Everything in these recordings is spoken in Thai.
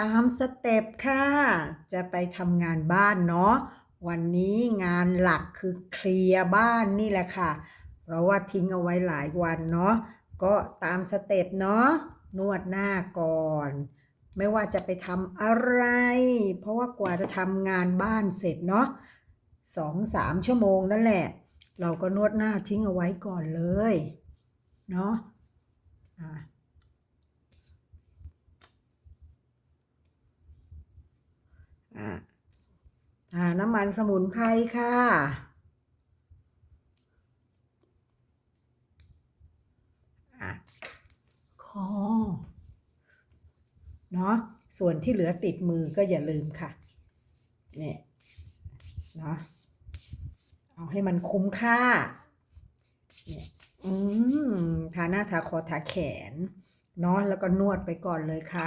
ตามสเต็ปค่ะ จะไปทำงานบ้านเนาะ วันนี้งานหลักคือเคลียร์บ้านนี่แหละค่ะ เพราะว่าทิ้งเอาไว้หลายวันเนาะ ก็ตามสเต็ปเนาะ นวดหน้าก่อน ไม่ว่าจะไปทำอะไร เพราะว่ากว่าจะทำงานบ้านเสร็จเนาะสองสามชั่วโมงนั่นแหละ เราก็นวดหน้าทิ้งเอาไว้ก่อนเลย เนาะอะ อะอ่า น้ำมันสมุนไพรค่ะ คอ เนาะ ส่วนที่เหลือติดมือก็อย่าลืมค่ะ เนี่ย เนาะ เอาให้มันคุ้มค่า เนี่ย อืม ทาหน้าทาคอทาแขน เนาะ แล้วก็นวดไปก่อนเลยค่ะ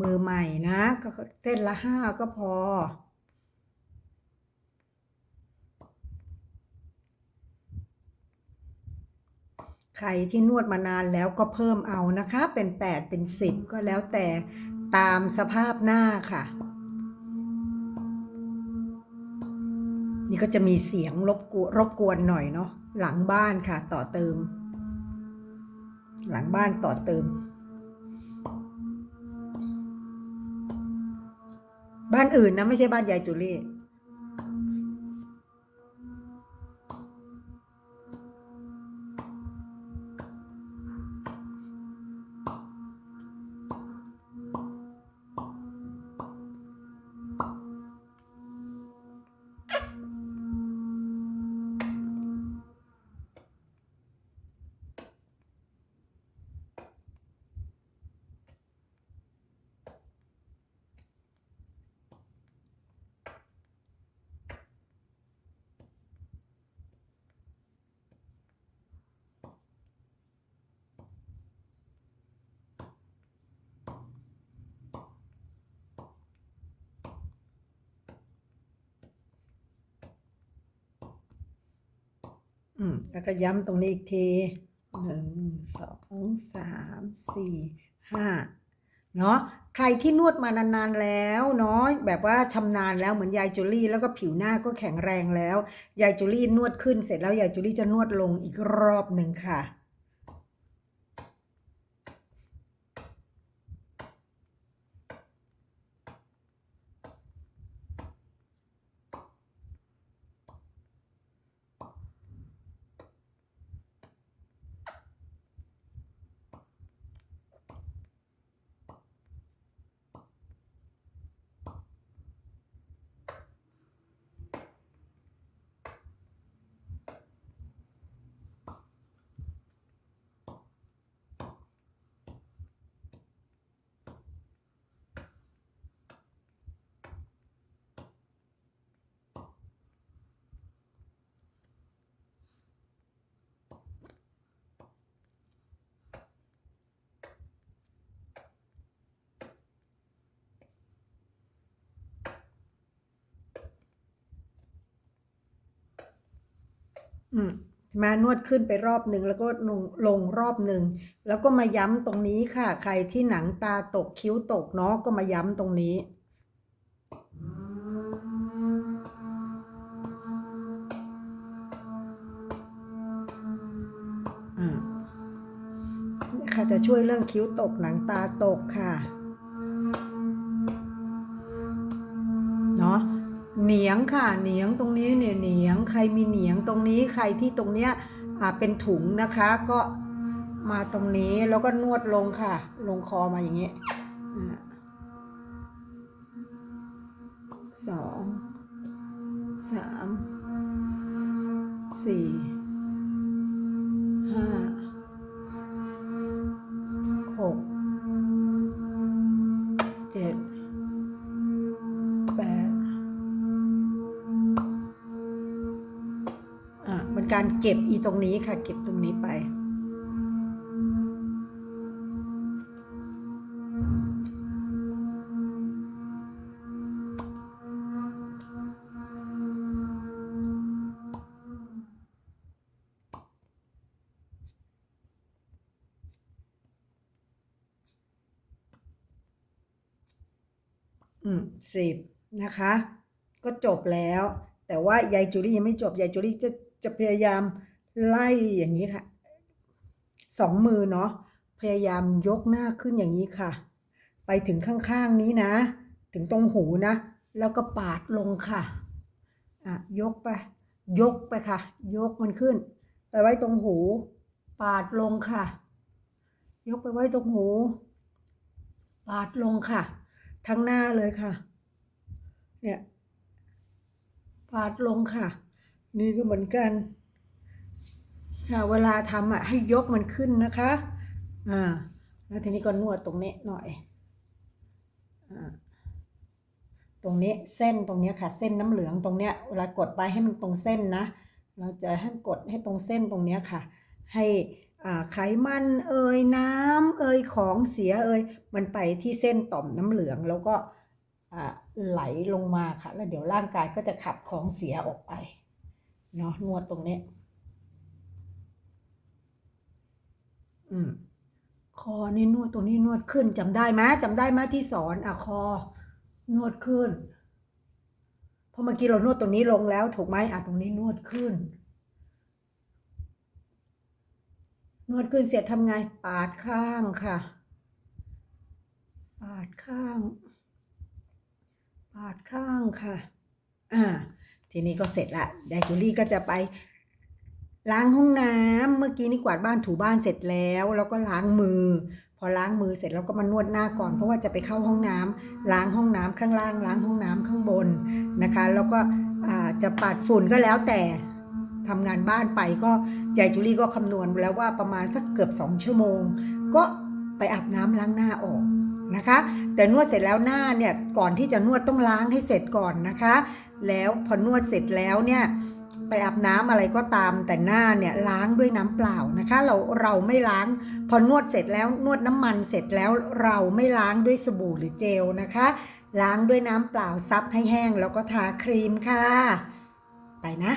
มือใหม่นะ ก็เต้นละห้าก็พอ ใครที่นวดมานานแล้วก็เพิ่มเอานะคะ เป็น8เป็น10ก็แล้วแต่ตามสภาพหน้าค่ะ นี่ก็จะมีเสียงรบกวนรบกวนหน่อยเนาะหลังบ้านค่ะต่อเติม หลังบ้านต่อเติม บ้านอื่นนะไม่ใช่บ้านยายจุลี่ อืมแล้วก็ย้ำตรงนี้อีกทีหนึ่งสองสามสี่ห้าเนาะใครที่นวดมานานๆแล้วเนาะแบบว่าชำนาญแล้วเหมือนยายจูลี่แล้วก็ผิวหน้าก็แข็งแรงแล้ว ยายจูลี่นวดขึ้นเสร็จแล้วยายจูลี่จะนวดลงอีกรอบหนึ่งค่ะ อืมมานวดขึ้นไปรอบหนึ่งแล้วก็ลงลงรอบหนึ่งแล้วก็มาย้ำตรงนี้ค่ะ ใครที่หนังตาตกคิ้วตกเนาะก็มาย้ำตรงนี้อ่าเนี่ยค่ะจะช่วยเรื่องคิ้วตกหนังตาตกค่ะ นียงค่ะเหนียงตรงนี้เนี่ยเหนียงใครมีเหนียงตรงนี้ใครที่ตรงเนี้ยเป็นถุงนะคะก็มาตรงนี้แล้วก็นวดลงค่ะ ลงคอมาอย่างนี้อ่าสองสามสี่ห้าำการเก็บอีตรงนี้ค่ะ เก็บตรงนี้ไป อืมสิบนะคะ ก็จบแล้วแต่ว่ายายจุลี่ยังไม่จบ ยายจุลี่จะ จะพยายามไล่อย่างนี้ค่ะสองมือเนาะพยายามยกหน้าขึ้นอย่างนี้ค่ะ ไปถึงข้างๆนี้นะ ถึงตรงหูนะ แล้วก็ปาดลงค่ะอะยกไป ยกไปค่ะ ยกมันขึ้น ไปไว้ตรงหู ปาดลงค่ะ ยกไปไว้ตรงหู ปาดลงค่ะ ทั้งหน้าเลยค่ะ เนี่ย ปาดลงค่ะ นี่ก็เหมือนกันค่ะเวลาทำอะให้ยกมันขึ้นนะคะ อ่า แล้วทีนี้ก็นวดตรงนี้หน่อย อ่า ตรงนี้เส้นตรงนี้ค่ะ เส้นน้ำเหลืองตรงเนี้ยเวลากดไปให้มันตรงเส้นนะ เราจะให้กดให้ตรงเส้นตรงเนี้ยค่ะ ให้อ่าไขมันเอ่ยน้ำเอ่ยของเสียเอ่ยมันไปที่เส้นต่อมน้ำเหลืองแล้วก็อ่าไหลลงมาค่ะ แล้วเดี๋ยวร่างกายก็จะขับของเสียออกไป เนาะนวดตรงนี้ อืมคอนี่นวดตรงนี้นวดขึ้นจำได้ไหมจำได้ไหมที่สอนอะคอ นวดขึ้นเพราะเมื่อกี้เรานวดตรงนี้ลงแล้วถูกไหมอะตรงนี้นวดขึ้น นวดขึ้นเสร็จทำไง ปาดข้างค่ะ ปาดข้าง ปาดข้างค่ะ อ่า ทีนี้ก็เสร็จละยายจูลี่ก็จะไป ล้างห้องน้ำเมื่อกี้นี่กวาดบ้านถูบ้านเสร็จแล้ว แล้วก็ล้างมือ พอล้างมือเสร็จแล้วก็มานวดหน้าก่อน เพราะว่าจะไปเข้าห้องน้ำล้างห้องน้ำข้างล่าง ล้างห้องน้ำข้างบนนะคะ แล้วก็อ่าจะปัดฝุ่นก็แล้วแต่ทำงานบ้านไปก็ยายจูลี่ก็คำนวณแล้วว่าประมาณสักเกือบ 2 ชั่วโมง ก็ไปอาบน้ำล้างหน้าออก นะคะ แต่นวดเสร็จแล้วหน้าเนี่ยก่อนที่จะนวดต้องล้างให้เสร็จก่อนนะคะ แล้วพอนวดเสร็จแล้วเนี่ยไปอาบน้ำอะไรก็ตามแต่หน้าเนี่ยล้างด้วยน้ำเปล่านะคะ เราเราไม่ล้าง พอนวดเสร็จแล้วนวดน้ำมันเสร็จแล้วเราไม่ล้างด้วยสบู่หรือเจลนะคะ ล้างด้วยน้ำเปล่าซับให้แห้งแล้วก็ทาครีมค่ะ ไปนะ